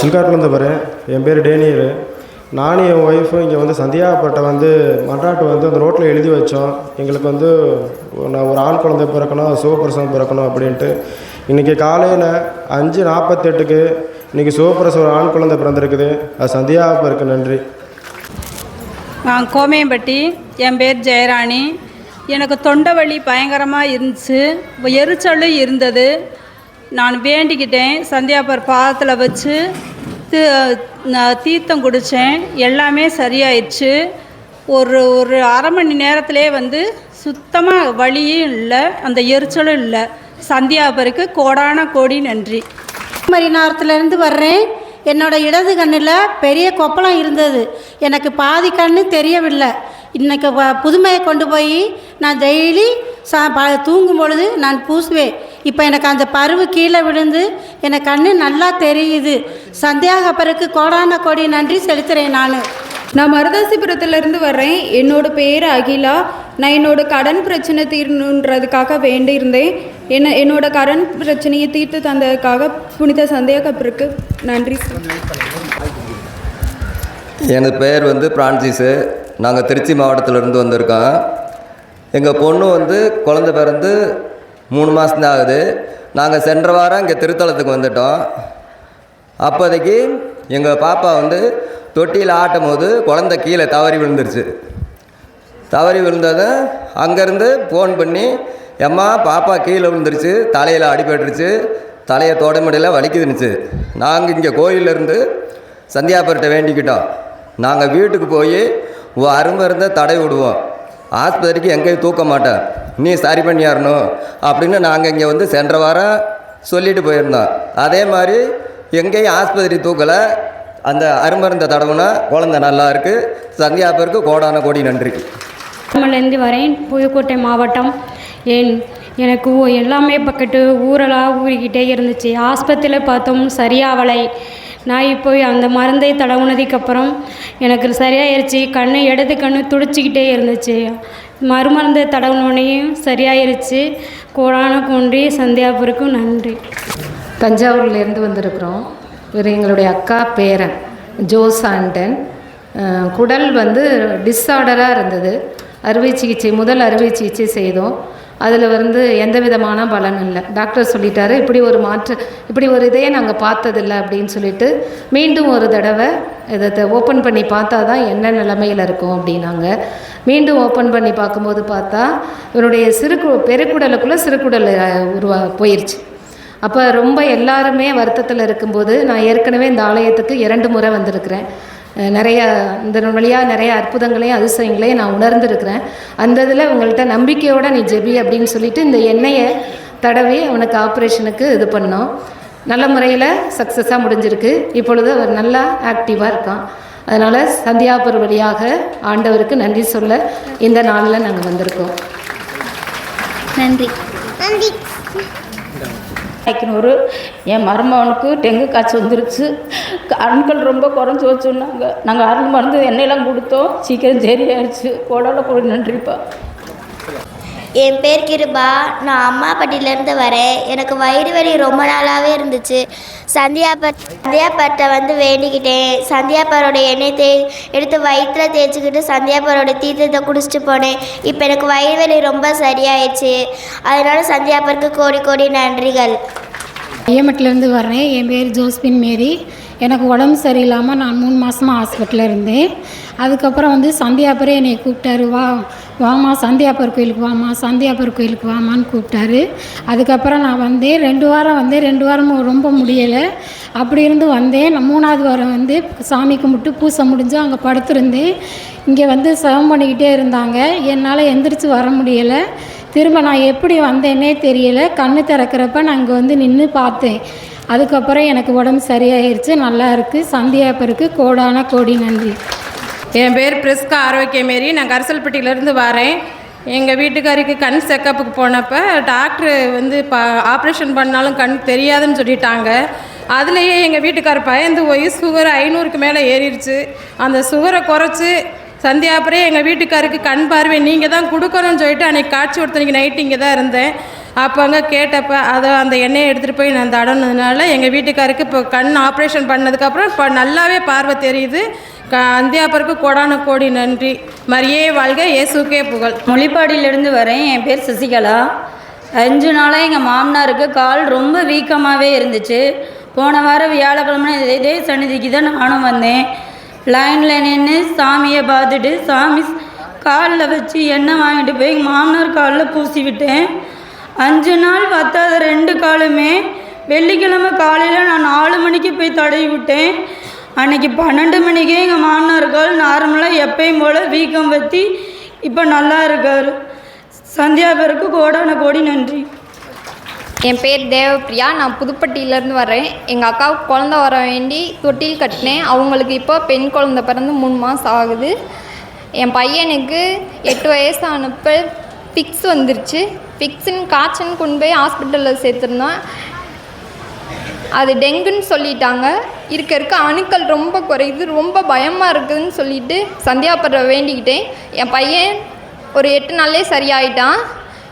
சில்காட்லேருந்து வரேன் என் பேர் டேனியர். நானும் என் ஒய்ஃபும் இங்கே வந்து சந்தியாப்பட்டை வந்து மன்றாட்டு வந்து அந்த ரோட்டில் எழுதி வச்சோம். எங்களுக்கு வந்து நான் ஒரு ஆண் குழந்தை பிறக்கணும் சிவபிரசவம் பிறக்கணும் அப்படின்ட்டு. இன்றைக்கி காலையில் அஞ்சு நாற்பத்தெட்டுக்கு இன்றைக்கி சிவபிரசவம் ஆண் குழந்தை பிறந்திருக்குது. அது சந்தியாப்பருக்கு நன்றி. நான் கோமையம்பட்டி என் பேர் ஜெயராணி. எனக்கு தொண்டை வலி பயங்கரமாக இருந்துச்சு. எரிச்சலும் இருந்தது. நான் வேண்டிக்கிட்டேன். சந்தியாபர் பாதத்தில் வச்சு நான் தீர்த்தம் குடித்தேன் எல்லாமே சரியாயிடுச்சு. ஒரு ஒரு அரை மணி நேரத்திலே வந்து சுத்தமாக வழியும் இல்லை. அந்த எரிச்சலும் இல்லை. சந்தியாபருக்கு கோடான கோடி நன்றி. மரிநாரத்துலேருந்து வர்றேன். என்னோட இடது கண்ணில் பெரிய கொப்பளம் இருந்தது. எனக்கு பாதி கண்ணு தெரியவில்லை. இன்றைக்கு வ- புதுமையை கொண்டு போய் நான் டெய்லி சா ப தூங்கும் பொழுது நான் பூசுவேன். இப்போ எனக்கு அந்த பருவு கீழே விழுந்து எனக்கு கண்ணு நல்லா தெரியுது. சந்தியாகப்பருக்கு கோடான கோடி நன்றி செலுத்துகிறேன் நான். நான் மருதாசிபுரத்துலேருந்து வர்றேன். என்னோட பேர் அகிலா. நான் என்னோட கடன் பிரச்சனை தீரணுன்றதுக்காக வேண்டியிருந்தேன். என்ன என்னோட கடன் பிரச்சனையை தீர்த்து தந்ததுக்காக புனித சந்தேகப்பருக்கு நன்றி. எனது பெயர் வந்து பிரான்சிஸு நாங்கள் திருச்சி மாவட்டத்திலேருந்து வந்திருக்கோம். எங்கள் பொண்ணு வந்து குழந்த பிறந்து மூணு மாதம்தான் ஆகுது. நாங்கள் சென்ற வாரம் இங்கே திருத்தலத்துக்கு வந்துட்டோம். அப்போதைக்கு எங்கள் பாப்பா வந்து தொட்டியில் ஆட்டும் போது குழந்த கீழே தவறி விழுந்துருச்சு. தவறி விழுந்ததும் அங்கேருந்து ஃபோன் பண்ணி எம்மா பாப்பா கீழே விழுந்துருச்சு தலையில் அடிபட்டுருச்சு தலையை தொட முடியல வலிக்குதுன்னுச்சு. நாங்கள் இங்கே கோயிலேருந்து சந்தியாபுரத்தை வேண்டிக்கிட்டோம். நாங்கள் வீட்டுக்கு போய் உன் தடை விடுவோம். ஆஸ்பத்திரிக்கு எங்கேயும் தூக்க மாட்டேன் நீ சரி பண்ணியாரணும் அப்படின்னு நாங்கள் இங்கே வந்து சென்ற வாரம் சொல்லிட்டு போயிருந்தோம். அதே மாதிரி எங்கேயும் ஆஸ்பத்திரி தூக்கலை. அந்த அருமருந்தை தடவுனா குழந்தை நல்லா இருக்குது சந்தியாபுருக்கு கோடான கோடி நன்றி. தமிழ்லேருந்து வரேன். புதுக்கோட்டை மாவட்டம். என் எனக்கு எல்லாமே பக்கத்து ஊரெல்லாம் ஊறிக்கிட்டே இருந்துச்சு. ஆஸ்பத்திரியில் பார்த்தோம் சரியாவலை. நான் இப்போ அந்த மருந்தை தடவுனதுக்கப்புறம் எனக்கு சரியாயிருச்சு. கண் இடது கண்ணு துடிச்சிக்கிட்டே இருந்துச்சு. மறுமருந்தை தடவுனோடனையும் சரியாயிருச்சு. கோடான கொன்றி சந்தியாபுருக்கும் நன்றி. தஞ்சாவூர்லேருந்து வந்திருக்கிறோம். இவர் எங்களுடைய அக்கா பேரன் ஜோஸ் ஆண்டன் குடல் வந்து டிஸார்டராக இருந்தது. அறுவை சிகிச்சை முதல் அறுவை சிகிச்சை செய்தோம். அதில் வந்து எந்த விதமான பலன் இல்லை. டாக்டர் சொல்லிட்டாரு இப்படி ஒரு மாற்று இப்படி ஒரு இதையே நாங்கள் பார்த்ததில்ல அப்படின்னு சொல்லிட்டு மீண்டும் ஒரு தடவை இதை ஓப்பன் பண்ணி பார்த்தா தான் என்ன நிலமையில் இருக்கும் அப்படின்னாங்க. மீண்டும் ஓப்பன் பண்ணி பார்க்கும்போது பார்த்தா இவருடைய சிறுகு பெருக்குடலுக்குள்ளே சிறுகுடல் உருவா போயிடுச்சு அப்போ ரொம்ப எல்லாருமே வருத்தத்தில் இருக்கும்போது நான் ஏற்கனவே இந்த ஆலயத்துக்கு இரண்டு முறை வந்திருக்கிறேன். நிறைய இந்த வழியாக நிறைய அற்புதங்களையும் அதிசயங்களையும் நான் உணர்ந்திருக்கிறேன். அந்த இதில் உங்கள்கிட்ட நம்பிக்கையோடு நீ ஜெபி அப்படின்னு சொல்லிட்டு இந்த எண்ணெயை தடவி அவனுக்கு ஆப்ரேஷனுக்கு இது பண்ணோம். நல்ல முறையில் சக்ஸஸாக முடிஞ்சிருக்கு. இப்பொழுது அவர் நல்லா ஆக்டிவாக இருக்கான். அதனால் சந்தியாபுர வழியாக ஆண்டவருக்கு நன்றி சொல்ல இந்த நாளில் நாங்கள் வந்திருக்கோம். நன்றி. ஐக்கினூர் என் மருமகனுக்கு டெங்கு காய்ச்சல் வந்துருச்சு. கண்கள் ரொம்ப குறைஞ்சி வச்சுன்னாங்க நாங்கள் அருள் மருந்து எண்ணெயெல்லாம் கொடுத்தோம். சீக்கிரம் சரியாயிடுச்சு கோடால கூட நன்றிப்பா. என் பேர் கிருபா. நான் அம்மாப்பட்டியிலேருந்து வரேன். எனக்கு வயிறு வலி ரொம்ப நாளாகவே இருந்துச்சு. சந்தியாபட் சந்தியாபட்டை வந்து வேண்டிக்கிட்டேன். சந்தியாப்பாரோட எண்ணெய் தே எடுத்து வயிற்றில் தேய்ச்சிக்கிட்டு சந்தியாப்பாரோட தீர்த்தத்தை குடிச்சிட்டு போனேன். இப்போ எனக்கு வயிறு வலி ரொம்ப சரியாயிடுச்சு. அதனால சந்தியாப்பருக்கு கோடி கோடி நன்றிகள். ஏமட்டிலேருந்து வர்றேன். என் பேர் ஜோஸ்பின் மேரி. எனக்கு உடம்பு சரியில்லாமல் நான் மூணு மாதமாக ஹாஸ்பிட்டலில் இருந்தேன். அதுக்கப்புறம் வந்து சந்தியாப்பரே என்னை கூப்பிட்டாரு. வா வாமா சந்தியாப்பர் கோயிலுக்கு வாமா சந்தியாப்பர் கோயிலுக்கு வாமான்னு கூப்பிட்டாரு. அதுக்கப்புறம் நான் வந்தேன். ரெண்டு வாரம் வந்தேன். ரெண்டு வாரமும் ரொம்ப முடியலை. அப்படி இருந்து வந்தேன். நான் மூணாவது வாரம் வந்து சாமி கும்பிட்டு பூசை முடிஞ்சு அங்கே படுத்திருந்தேன். இங்கே வந்து சவம் பண்ணிக்கிட்டே இருந்தாங்க. என்னால் எந்திரிச்சு வர முடியலை. திரும்ப நான் எப்படி வந்தேனே தெரியல. கண்ணு திறக்கிறப்ப நான் இங்கே வந்து நின்று பார்த்தேன். அதுக்கப்புறம் எனக்கு உடம்பு சரியாயிருச்சு. நல்லா இருக்குது சந்தியாப்பருக்கு கோடான கோடி நன்றி. என் பேர் பிரிஸ்கா ஆரோக்கியமேரி நான் கரிசல்பட்டியிலேருந்து வரேன். எங்கள் வீட்டுக்காரிக்கு கண் செக்கப்புக்கு போனப்போ டாக்டர் வந்து பா ஆப்ரேஷன் பண்ணாலும் கண் தெரியாதுன்னு சொல்லிட்டாங்க. அதுலேயே எங்கள் வீட்டுக்கார் பயந்து போய் சுகர் ஐநூறுக்கு மேலே ஏறிடுச்சு. அந்த சுகரை குறைச்சி சந்தியாப்பரே எங்கள் வீட்டுக்காருக்கு கண் பார்வை நீங்கள் தான் கொடுக்கணும்னு சொல்லிட்டு அன்றைக்கி காட்சி கொடுத்தனைக்கு நைட்டு இங்கே தான் இருந்தேன். அப்போ அங்கே கேட்டப்ப அதை அந்த எண்ணெயை எடுத்துகிட்டு போய் நான் தடனதுனால எங்கள் வீட்டுக்காருக்கு இப்போ கண் ஆப்ரேஷன் பண்ணதுக்கப்புறம் இப்போ நல்லாவே பார்வை தெரியுது. க அந்தியாப்பருக்கு கோடான கோடி நன்றி. மரியே வாழ்க இயேசுக்கே புகழ். மொழிப்பாடியிலேருந்து வரேன். என் பேர் சசிகலா. அஞ்சு நாளாக எங்கள் மாமனாருக்கு கால் ரொம்ப வீக்கமாகவே இருந்துச்சு. போன வாரம் வியாழக்கிழமை இதே சன்னிதிக்கு தான் நானும் வந்தேன். லைனில் நின்று சாமியை பார்த்துட்டு சாமி காலில் வச்சு எண்ணெய் வாங்கிட்டு போய் மாமனார் காலில் பூசி விட்டேன் அஞ்சு நாள் பத்தாத ரெண்டு காலுமே வெள்ளிக்கிழமை காலையில் நான் நாலு மணிக்கு போய் தடவி விட்டேன் அன்னைக்கு பன்னெண்டு மணிக்கே எங்கள் மாமனார் கால் நார்மலாக எப்பயும் போல் வீக்கம் பற்றி இப்போ நல்லா இருக்கார். சந்தியா பேருக்கு கோடான கோடி நன்றி. என் பேர் தேவப்பிரியா. நான் புதுப்பட்டியிலேருந்து வரேன் எங்கள் அக்காவுக்கு குழந்த வர வேண்டி தொட்டில் கட்டினேன். அவங்களுக்கு இப்போ பெண் குழந்த பிறந்து மூணு மாதம் ஆகுது. என் பையனுக்கு எட்டு வயசு ஆனப்போ ஃபிக்ஸ் வந்துருச்சு. ஃபிக்ஸுன்னு காய்ச்சன்னு கொண்டு போய் ஹாஸ்பிட்டலில் சேர்த்துருந்தோம். அது டெங்குன்னு சொல்லிட்டாங்க. இருக்க இருக்க அணுக்கள் ரொம்ப குறையுது. ரொம்ப பயமாக இருக்குதுன்னு சொல்லிட்டு சந்தியாப்படுற வேண்டிக்கிட்டேன். என் பையன் ஒரு எட்டு நாளே சரியாயிட்டான்.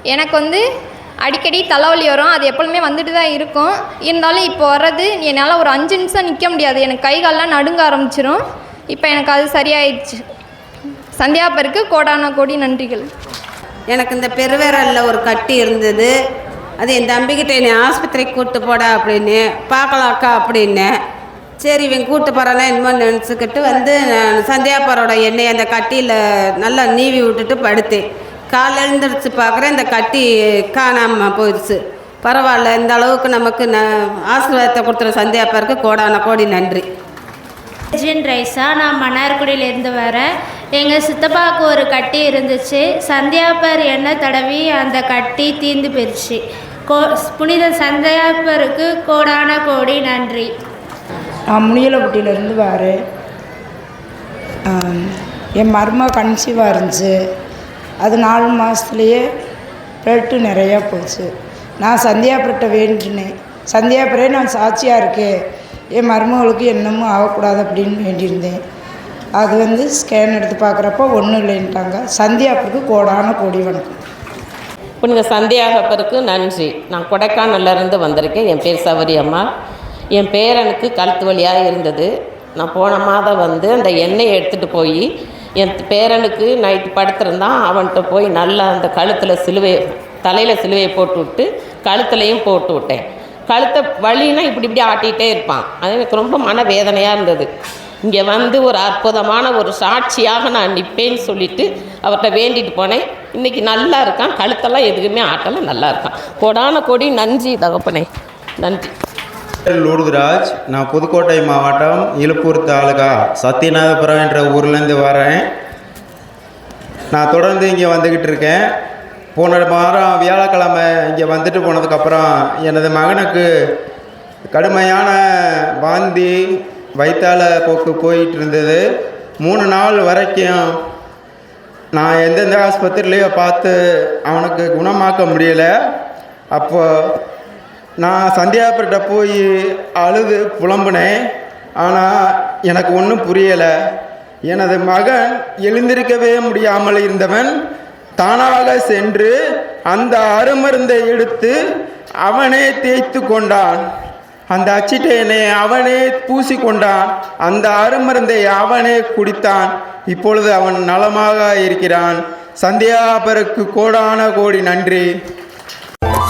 எனக்கு வந்து அடிக்கடி தலைவலி வரும். அது எப்பொழுதுமே வந்துட்டு தான் இருக்கும். இருந்தாலும் இப்போ வர்றது என்னால் ஒரு அஞ்சு நிமிஷம் நிற்க முடியாது. எனக்கு கை கால்லாம் நடுங்க ஆரம்பிச்சிரும். இப்போ எனக்கு அது சரியாயிடுச்சு. சந்தியாபருக்கு கோடான கோடி நன்றிகள். எனக்கு இந்த பெருவிரலில் ஒரு கட்டி இருந்தது. அது என் தம்பிக்கிட்ட என்னை ஆஸ்பத்திரிக்கு கூப்பிட்டு போட அப்படின்னு பார்க்கலாக்கா அப்படின்னு. சரி இவன் கூப்பிட்டு போகிறானா என்னமோ நினச்சிக்கிட்டு வந்து நான் சந்தியாப்பரோட எண்ணெய் அந்த கட்டியில் நல்லா நீவி விட்டுட்டு படுத்தேன். காலைல எழுந்திரிச்சு பார்க்குறேன் இந்த கட்டி காணாமல் போயிடுச்சு. பரவாயில்ல இந்த அளவுக்கு நமக்கு ந ஆசீர்வாதத்தை கொடுத்துற சந்தியாப்பருக்கு கோடான கோடி நன்றி. ஜின் ரைஸா நான் மன்னார்குடியிலேருந்து வரேன். எங்கள் சித்தப்பாவுக்கு ஒரு கட்டி இருந்துச்சு. சந்தியாப்பர் எண்ணெய் தடவி அந்த கட்டி தீர்ந்து போயிடுச்சு கோ புனித சந்தியாப்பருக்கு கோடான கோடி நன்றி. நான் முனியலப்பட்டியிலேருந்து வரேன். என் மருமக கன்சீவாக இருந்துச்சு. அது நாலு மாதத்துலேயே பிளட்டு நிறையா போச்சு. நான் சந்தியாபுரத்தை வேண்டினேன். சந்தியாபுரே நான் சாட்சியாக இருக்கேன் என் மருமகளுக்கு என்னமும் ஆகக்கூடாது அப்படின்னு வேண்டியிருந்தேன். அது வந்து ஸ்கேன் எடுத்து பார்க்குறப்போ ஒன்றும் இல்லைன்ட்டாங்க. சந்தியாபுரத்துக்கு கோடான கோடி வணக்கம். புனித சந்தியாகப்பருக்கு நன்றி. நான் கொடைக்கானல்ல இருந்து வந்திருக்கேன். என் பேர் சவரி அம்மா என் பேரனுக்கு கழுத்து வழியாக இருந்தது. நான் போன மாதம் வந்து அந்த எண்ணெயை எடுத்துகிட்டு போய் என் பேரனுக்கு நைட்டு படுத்திருந்தான். அவன்கிட்ட போய் நல்லா அந்த கழுத்தில் சிலுவை தலையில் சிலுவையை போட்டு விட்டு கழுத்துலையும் போட்டு விட்டேன். கழுத்தை வழினா இப்படி இப்படி ஆட்டிகிட்டே இருப்பான். அது எனக்கு ரொம்ப மனவேதனையாக இருந்தது. இங்கே வந்து ஒரு அற்புதமான ஒரு சாட்சியாக நான் நிற்பேன்னு சொல்லிட்டு அவர்கிட்ட வேண்டிட்டு போனேன். இன்றைக்கி நல்லா இருக்கான். கழுத்தெல்லாம் எதுக்குமே ஆட்டலை நல்லா இருக்கான். கொடான கொடி. நன்றி தகப்பனே. நன்றி. லூர்துராஜ் நான் புதுக்கோட்டை மாவட்டம் இழுப்பூர் தாலுகா சத்யநாதபுரம் என்ற ஊர்லேருந்து வரேன். நான் தொடர்ந்து இங்கே வந்துக்கிட்டு இருக்கேன். போன வாரம் வியாழக்கிழமை இங்கே வந்துட்டு போனதுக்கப்புறம் எனது மகனுக்கு கடுமையான வாந்தி வயிற்றால போக்கு போயிட்டு இருந்தது. மூணு நாள் வரைக்கும் நான் எந்தெந்த ஆஸ்பத்திரிலையோ பார்த்து அவனுக்கு குணமாக்க முடியலை. அப்போது நான் சந்தியாபர்கிட்ட போய் அழுது புலம்புனேன். ஆனால் எனக்கு ஒன்றும் புரியலை. எனது மகன் எழுந்திருக்கவே முடியாமல் இருந்தவன் தானாக சென்று அந்த அருமருந்தை எடுத்து அவனே தேய்த்து கொண்டான். அந்த அச்சிட்டையனை அவனே பூசி கொண்டான். அந்த அருமருந்தை அவனே குடித்தான். இப்பொழுது அவன் நலமாக இருக்கிறான். சந்தியாபருக்கு கோடான கோடி நன்றி.